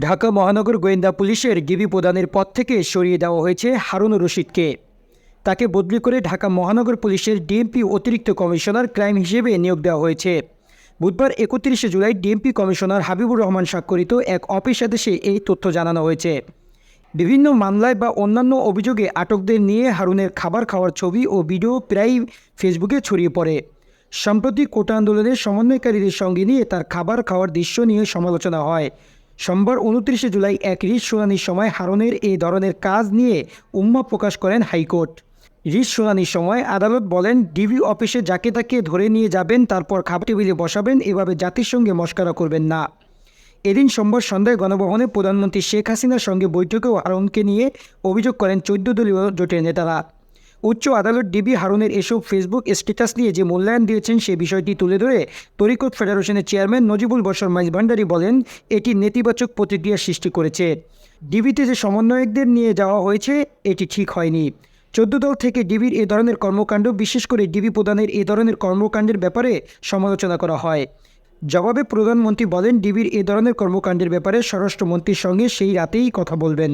ঢাকা মহানগর গোয়েন্দা পুলিশের গিবি প্রদানের পদ থেকে সরিয়ে দেওয়া হয়েছে হারুন রশিদকে। তাকে বদলি করে ঢাকা মহানগর পুলিশের ডিএমপি অতিরিক্ত কমিশনার ক্রাইম হিসেবে নিয়োগ দেওয়া হয়েছে। বুধবার একত্রিশে July DMP commissioner Habibur Rahman স্বাক্ষরিত এক অফিস আদেশে এই তথ্য জানানো হয়েছে। বিভিন্ন মামলায় বা অন্যান্য অভিযোগে আটকদের নিয়ে হারুনের খাবার খাওয়ার ছবি ও ভিডিও প্রায়ই ফেসবুকে ছড়িয়ে পড়ে। সম্প্রতি কোটা আন্দোলনের সমন্বয়কারীদের সঙ্গে নিয়ে তার খাবার খাওয়ার দৃশ্য নিয়ে সমালোচনা হয়। সোমবার উনত্রিশে জুলাই এক রিট শুনানির সময় হারুনের এই ধরনের কাজ নিয়ে উম্মা প্রকাশ করেন হাইকোর্ট। রিট শুনানির সময় আদালত বলেন, ডিবি অফিসে যাকে তাকে ধরে নিয়ে যাবেন, তারপর খাবার টেবিলে বসাবেন, এভাবে জাতির সঙ্গে মস্করা করবেন না। এদিন সোমবার সন্ধ্যায় গণভবনে প্রধানমন্ত্রী শেখ হাসিনার সঙ্গে বৈঠকেও হারুনকে নিয়ে অভিযোগ করেন চোদ্দ দলীয় জোটের নেতারা। উচ্চ আদালত ডিবি হারুনের এসব ফেসবুক স্ট্যাটাস নিয়ে যে মূল্যায়ন দিয়েছেন সে বিষয়টি তুলে ধরে তরিকত ফেডারেশনের চেয়ারম্যান নজিবুল বসর মাইজ ভান্ডারি বলেন, এটি নেতিবাচক প্রতিক্রিয়া সৃষ্টি করেছে। ডিবিতে যে সমন্বয়কদের নিয়ে যাওয়া হয়েছে, এটি ঠিক হয়নি। চোদ্দ দল থেকে ডিবির এ ধরনের কর্মকাণ্ড, বিশেষ করে ডিবি প্রদানের এ ধরনের কর্মকাণ্ডের ব্যাপারে সমালোচনা করা হয়। জবাবে প্রধানমন্ত্রী বলেন, ডিবির এ ধরনের কর্মকাণ্ডের ব্যাপারে স্বরাষ্ট্রমন্ত্রীর সঙ্গে সেই রাতেই কথা বলবেন।